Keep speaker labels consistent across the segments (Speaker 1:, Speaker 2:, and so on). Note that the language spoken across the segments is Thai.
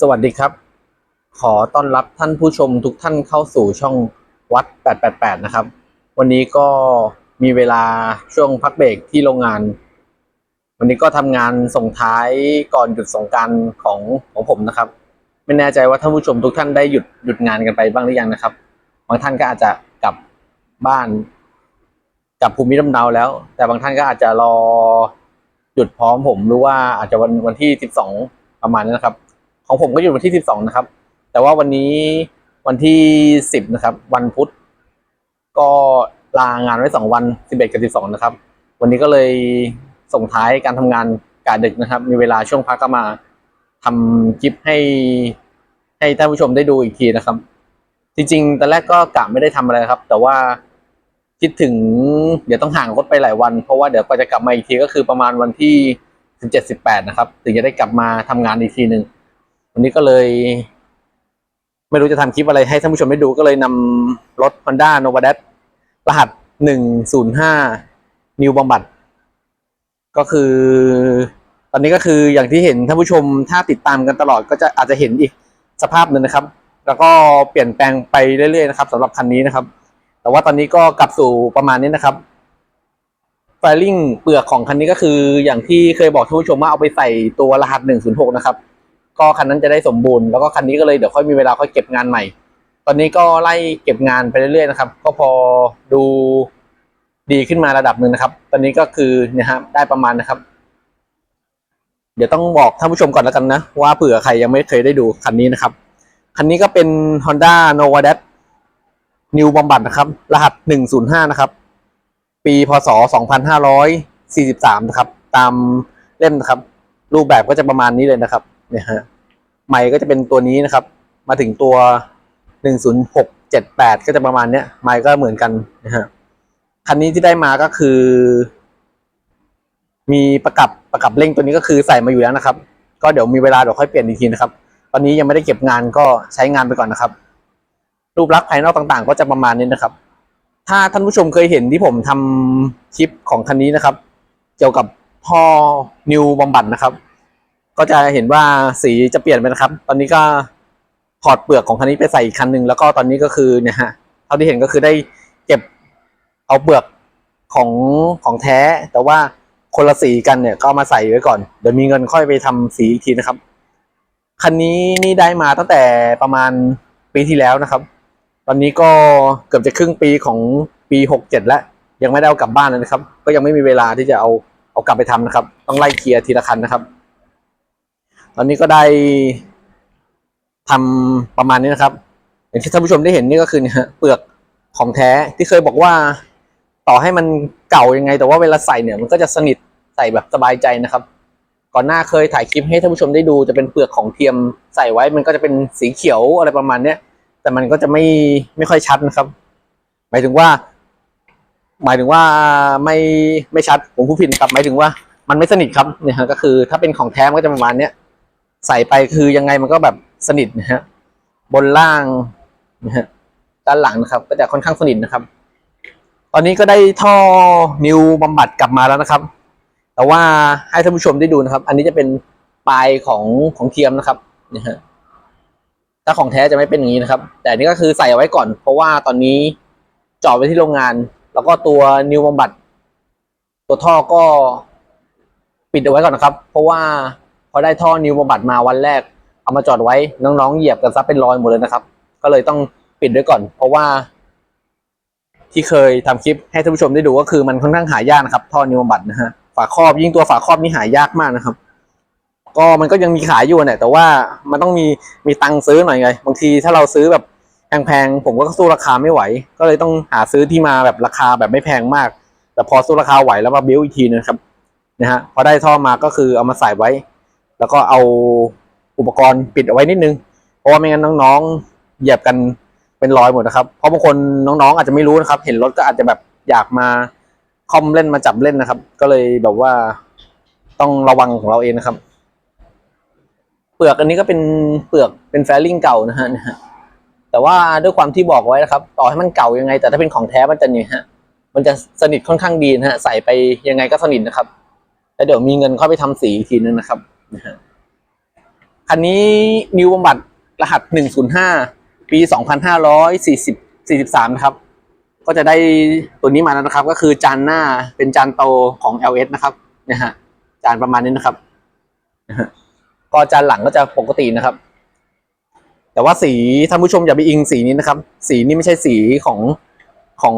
Speaker 1: สวัสดีครับ ขอต้อนรับท่านผู้ชมทุกท่านเข้าสู่ช่องวัด 888 นะครับ วันนี้ก็มีเวลาช่วงพักเบรกที่โรงงาน วันนี้ก็ทำงานส่งท้ายก่อนหยุดสงการของของผมนะครับ ไม่แน่ใจว่าท่านผู้ชมทุกท่านได้หยุดหยุดงานกันไปบ้างหรือยังนะครับ บางท่านก็อาจจะกลับบ้านกลับภูมิลำเนาแล้ว แต่บางท่านก็อาจจะรอหยุดพร้อมผมหรือว่าอาจจะวันวันที่ 12 ประมาณนี้นะครับ ของผมก็อยู่วันที่12นะครับ แต่ว่าวันนี้วันที่10นะครับ วันพุธก็ลางานไว้2วัน11กับ12นะครับ วันนี้ก็เลยส่งท้ายการทำงานกาดึกนะครับ มีเวลาช่วงพักก็มาทำคลิปให้ให้ท่านผู้ชมได้ดูอีกทีนะครับ จริงๆตอนแรกก็กะไม่ได้ทำอะไรครับ แต่ว่าคิดถึงเดี๋ยวต้องห่างรถไปหลายวัน เพราะว่าเดี๋ยวก็จะกลับมาอีกทีก็คือประมาณวันที่17 18นะครับ ถึงจะได้กลับมาทำงานอีกทีหนึ่ง วันนี้ก็เลย ไม่รู้จะทำคลิปอะไรให้ท่านผู้ชมได้ดูก็เลยนำรถ Honda n o v a d a t รหัส 105 New บ o มบั t ก็คือ ตอนนี้ก็คืออย่างที่เห็นท่านผู้ชมถ้าติดตามกันตลอดก็จะอาจจะเห็นอีกสภาพหนึ่งนะครับ แล้วก็เปลี่ยนแปลงไปเรื่อยๆนะครับสำหรับคันนี้นะครับ แต่ว่าตอนนี้ก็กลับสู่ประมาณนี้นะครับไฟลิ่งเปลือกของคันนี้ก็คืออย่างที่เคยบอกท่านผู้ชมว่าเอาไปใส่ตัวรหัส 106 นะครับ ก็คันนั้นจะได้สมบูรณ์แล้วก็คันนี้ก็เลยเดี๋ยวค่อยมีเวลาค่อยเก็บงานใหม่ ตอนนี้ก็ไล่เก็บงานไปเรื่อยๆนะครับ ก็พอดูดีขึ้นมาระดับหนึ่งนะครับ ตอนนี้ก็คือเนี่ยฮะได้ประมาณนะครับ เดี๋ยวต้องบอกท่านผู้ชมก่อนแล้วกันนะ ว่าเผื่อใครยังไม่เคยได้ดูคันนี้นะครับ คันนี้ก็เป็น Honda Nova d a t New b o m b a t นะครับ รหัส 105 นะครับ ปีพศ 2543 นะครับ ตามเล่มนะครับ รูปแบบก็จะประมาณนี้เลยนะครับ นี่ยฮะใหม่ก็จะเป็นตัวนี้นะครับ มาถึงตัว 10678 ก็จะประมาณเนี้ยใหม่ก็เหมือนกันนะฮะคันนี้ที่ได้มาก็คือ มีประกับประกับเร่งตัวนี้ก็คือใส่มาอยู่แล้วนะครับ ก็เดี๋ยวมีเวลาเดี๋ยวค่อยเปลี่ยนอีกทีนะครับ ตอนนี้ยังไม่ได้เก็บงานก็ใช้งานไปก่อนนะครับ รูปลักษณ์ภายนอกต่างๆ ก็จะประมาณนี้นะครับ ถ้าท่านผู้ชมเคยเห็นที่ผมทำคลิปของคันนี้นะครับ เกี่ยวกับท่อนิวบำบัดนะครับ ก็จะเห็นว่าสีจะเปลี่ยนไปนะครับ ตอนนี้ก็ถอดเปลือกของคันนี้ไปใส่อีกคันหนึ่งแล้วก็ตอนนี้ก็คือเนี่ยฮะเท่าที่เห็นก็คือได้เก็บเอาเปลือกของของแท้ แต่ว่าคนละสีกันเนี่ยก็มาใส่ไว้ก่อน เดี๋ยวมีเงินค่อยไปทำสีอีกทีนะครับคันนี้นี่ได้มาตั้งแต่ประมาณปีที่แล้วนะครับ ตอนนี้ก็เกือบจะครึ่งปีของปีหกเจ็ดแล้ว ยังไม่ได้เอากลับบ้านเลยนะครับ ก็ยังไม่มีเวลาที่จะเอาเอากลับไปทำนะครับ ต้องไล่เคลียร์ทีละคันนะครับ ตอนนี้ก็ได้ทำประมาณนี้นะครับ อย่างที่ท่านผู้ชมได้เห็นนี่ก็คือเนี่ยเปลือกของแท้ที่เคยบอกว่า ต่อให้มันเก่ายังไง แต่ว่าเวลาใส่เนี่ยมันก็จะสนิทใส่แบบสบายใจนะครับ ก่อนหน้าเคยถ่ายคลิปให้ท่านผู้ชมได้ดูจะเป็นเปลือกของเทียมใส่ไว้ มันก็จะเป็นสีเขียวอะไรประมาณเนี้ยแต่มันก็จะไม่ไม่ค่อยชัดนะครับ หมายถึงว่า หมายถึงว่าไม่ไม่ชัดผมผู้ผิดครับหมายถึงว่ามันไม่สนิทครับเนี่ยก็คือ ถ้าเป็นของแท้ก็จะประมาณเนี้ย ใส่ไปคือยังไงมันก็แบบสนิทนะฮะบนล่างนะฮะด้านหลังนะครับ ก็จะค่อนข้างสนิทนะครับ ตอนนี้ก็ได้ท่อนิวบำบัดกลับมาแล้วนะครับ แต่ว่าให้ท่านผู้ชมได้ดูนะครับ อันนี้จะเป็นปลายของของเทียมนะครับนะฮะถ้าของแท้จะไม่เป็นอย่างนี้นะครับ แต่นนี้ก็คือใส่เอาไว้ก่อน เพราะว่าตอนนี้จอดไว้ที่โรงงาน แล้วก็ตัวนิวบำบัด ตัวท่อก็ปิดเอาไว้ก่อนนะครับ เพราะว่า พอได้ท่อนิวบำบัดมาวันแรก เอามาจอดไว้น้องๆเหยียบกันซับเป็นรอยหมดเลยนะครับ ก็เลยต้องปิดไว้ก่อน เพราะว่า ที่เคยทำคลิปให้ท่านผู้ชมได้ดูก็คือมันค่อนข้างหายากนะครับ ท่อนิวบำบัดนะฮะฝาครอบยิ่งตัวฝาครอบนี่หายากมากนะครับ ก็มันก็ยังมีขายอยู่เนี่ยแต่ว่ามันต้องมีมีตังค์ซื้อหน่อยไงบางทีถ้าเราซื้อแบบแพงๆผมก็สู้ราคาไม่ไหว ก็เลยต้องหาซื้อที่มาแบบราคาแบบไม่แพงมาก แต่พอสู้ราคาไหวแล้วมาบิ้วอีกทีนะครับนะฮะพอได้ท่อมาก็คือเอามาใส่ไว้ แล้วก็เอาอุปกรณ์ปิดเอาไว้นิดนึง เพราะว่าไม่งั้นน้องๆเหยียบกันเป็นรอยหมดนะครับ เพราะบางคนน้องๆอาจจะไม่รู้นะครับ เห็นรถก็อาจจะแบบอยากมาคอมเล่นมาจับเล่นนะครับ ก็เลยแบบว่าต้องระวังของเราเองนะครับ เปลือกอันนี้ก็เป็นเปลือกเป็นแฟลิ่งเก่านะฮะนะฮะแต่ว่าด้วยความที่บอกไว้นะครับ ต่อให้มันเก่ายังไง แต่ถ้าเป็นของแท้มันจะเนี่ยฮะมันจะสนิทค่อนข้างดีนะฮะใส่ไปยังไงก็สนิทนะครับแล้วเดี๋ยวมีเงินเข้าไปทำสีอีกทีนึงนะครับ คันนี้นิวบำบัดรหัสหนึ่งศูนย์ห้าปีสองพันห้าร้อยสี่สิบสี่สิบสามนะครับ ก็จะได้ตัวนี้มาแล้วนะครับ ก็คือจานหน้าเป็นจานโตของ LS นะครับนะฮะจานประมาณนี้นะครับก็จานหลังก็จะปกตินะครับ แต่ว่าสีท่านผู้ชมอย่าไปอิงสีนี้นะครับ สีนี้ไม่ใช่สีของของ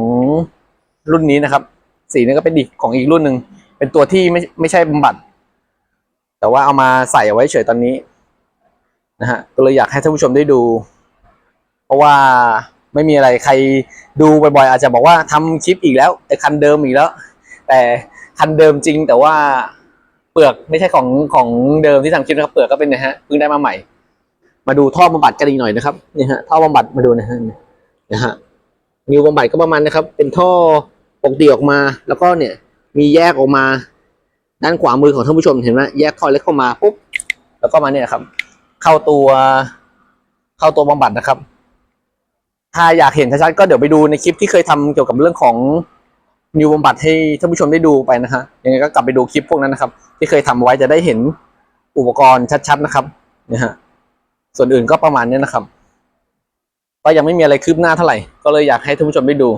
Speaker 1: รุ่นนี้นะครับ สีนี้ก็เป็นอีกของอีกรุ่นหนึ่งเป็นตัวที่ไม่ไม่ใช่บำบัด แต่ว่าเอามาใส่เอาไว้เฉยตอนนี้นะฮะก็เลยอยากให้ท่านผู้ชมได้ดู เพราะว่าไม่มีอะไรใครดูบ่อยๆอาจจะบอกว่าทำคลิปอีกแล้วแต่คันเดิมอีกแล้ว แต่คันเดิมจริง แต่ว่าเปลือกไม่ใช่ของของเดิมที่ทำคลิปนะครับเปลือกก็เป็นนะฮะเพิ่งได้มาใหม่ มาดูท่อบำบัดกันอีกหน่อยนะครับนี่ฮะท่อบำบัดมาดูนะฮะนะฮะนิวบำบัดก็ประมาณนะครับ เป็นท่อปกติออกมา แล้วก็เนี่ยมีแยกออกมา ด้านขวามือของท่านผู้ชมเห็นไหมแยกท่อเล็กเข้ามาปุ๊บแล้วก็มาเนี่ยครับ เข้าตัว เข้าตัวบำบัดนะครับ ถ้าอยากเห็นชัดๆก็เดี๋ยวไปดูในคลิปที่เคยทำเกี่ยวกับเรื่องของนิวบำบัดให้ท่านผู้ชมได้ดูไปนะฮะยังไงก็กลับไปดูคลิปพวกนั้นนะครับ ที่เคยทำไว้จะได้เห็นอุปกรณ์ชัด ๆนะครับนะฮะส่วนอื่นก็ประมาณนี้นะครับก็ยังไม่มีอะไรคืบหน้าเท่าไหร่ ก็เลยอยากให้ท่านผู้ชมได้ดู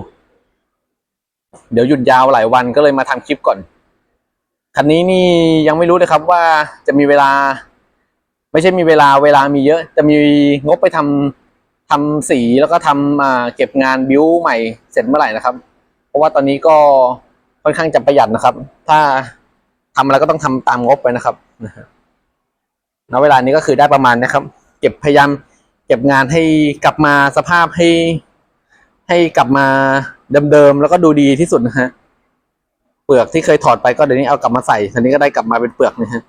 Speaker 1: เดี๋ยวหยุดยาวหลายวันก็เลยมาทำคลิปก่อน คันนี้นี่ยังไม่รู้เลยครับว่าจะมีเวลา ไม่ใช่มีเวลาเวลามีเยอะ จะมีงบไปทำทำสีแล้วก็ทำอ่าเก็บงานบิวใหม่เสร็จเมื่อไหร่นะครับ เพราะว่าตอนนี้ก็ค่อนข้างจะประหยัดนะครับ ถ้าทำอะไรก็ต้องทำตามงบไปนะครับนะฮะณเวลานี้ก็คือได้ประมาณนะครับ เก็บพยายามเก็บงานให้กลับมาสภาพให้ ให้กลับมาเดิมๆแล้วก็ดูดีที่สุดนะฮะ เปลือกที่เคยถอดไปก็เดี๋ยวนี้เอากลับมาใส่ทีนี้ก็ได้กลับมาเป็นเปลือกนะฮะ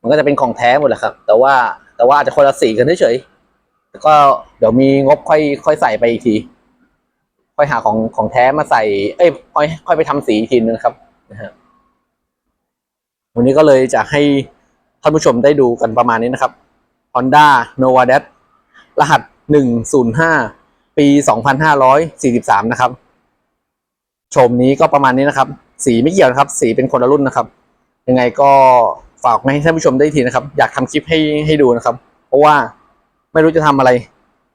Speaker 1: มันก็จะเป็นของแท้หมดแหละครับ แต่ว่าแต่ว่าอาจจะคนละสีกันเฉยๆก็เดี๋ยวมีงบค่อยค่อยใส่ไปอีกที ค่อยหาของของแท้มาใส่ เอ้ยค่อยค่อยไปทำสีอีกทีนึงนะครับนะฮะวันนี้ก็เลยจะให้ท่านผู้ชมได้ดูกันประมาณนี้นะครับ Honda Nova d a รหัส 105 ปี 2543 นะครับ ชมนี้ก็ประมาณนี้นะครับ สีไม่เกี่ยวนะครับ สีเป็นคนละรุ่นนะครับ ยังไงก็ฝากให้ท่านผู้ชมได้ทีนะครับ อยากทำคลิปให้ให้ดูนะครับ เพราะว่าไม่รู้จะทำอะไร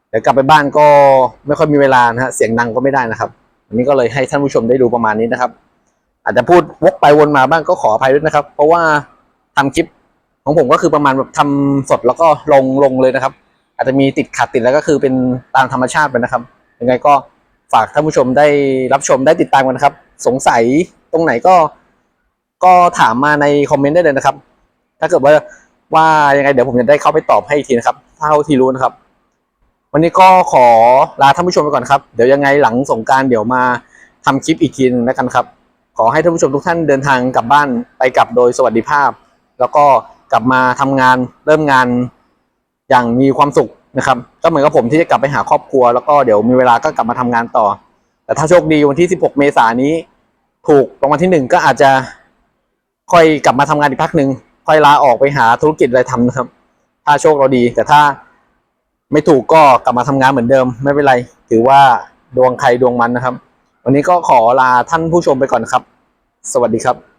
Speaker 1: เดี๋ยวกลับไปบ้านก็ไม่ค่อยมีเวลานะฮะเสียงดังก็ไม่ได้นะครับวันนี้ก็เลยให้ท่านผู้ชมได้ดูประมาณนี้นะครับ อาจจะพูดวกไปวนมาบ้างก็ขออภัยด้วยนะครับ เพราะว่าทำคลิปของผมก็คือประมาณแบบทำสดแล้วก็ลงลงเลยนะครับ อาจจะมีติดขัดติดแล้วก็คือเป็นตามธรรมชาติไปนะครับยังไงก็ ฝากท่านผู้ชมได้รับชมได้ติดตามกันนะครับ สงสัยตรงไหนก็ก็ถามมาในคอมเมนต์ได้เลยนะครับ ถ้าเกิดว่าว่ายังไงเดี๋ยวผมจะได้เข้าไปตอบให้อีกทีนะครับเท่าที่รู้นะครับ วันนี้ก็ขอลาท่านผู้ชมไปก่อนครับ เดี๋ยวยังไงหลังสงการเดี๋ยวมาทำคลิปอีกทีนึงแล้วกันครับ ขอให้ท่านผู้ชมทุกท่านเดินทางกลับบ้านไปกลับโดยสวัสดิภาพ แล้วก็กลับมาทำงานเริ่มงานอย่างมีความสุข นะครับ ก็เหมือนกับผมที่จะกลับไปหาครอบครัว แล้วก็เดี๋ยวมีเวลาก็กลับมาทำงานต่อ แต่ถ้าโชคดีวันที่ 16 เมษายนนี้ ถูกรางวัลที่หนึ่งก็อาจจะค่อยกลับมาทำงานอีกพักหนึ่งค่อยลาออกไปหาธุรกิจอะไรทำนะครับ ถ้าโชคเราดี แต่ถ้าไม่ถูกก็กลับมาทำงานเหมือนเดิม ไม่เป็นไร ถือว่าดวงใครดวงมันนะครับ วันนี้ก็ขอลาท่านผู้ชมไปก่อนนครับ สวัสดีครับ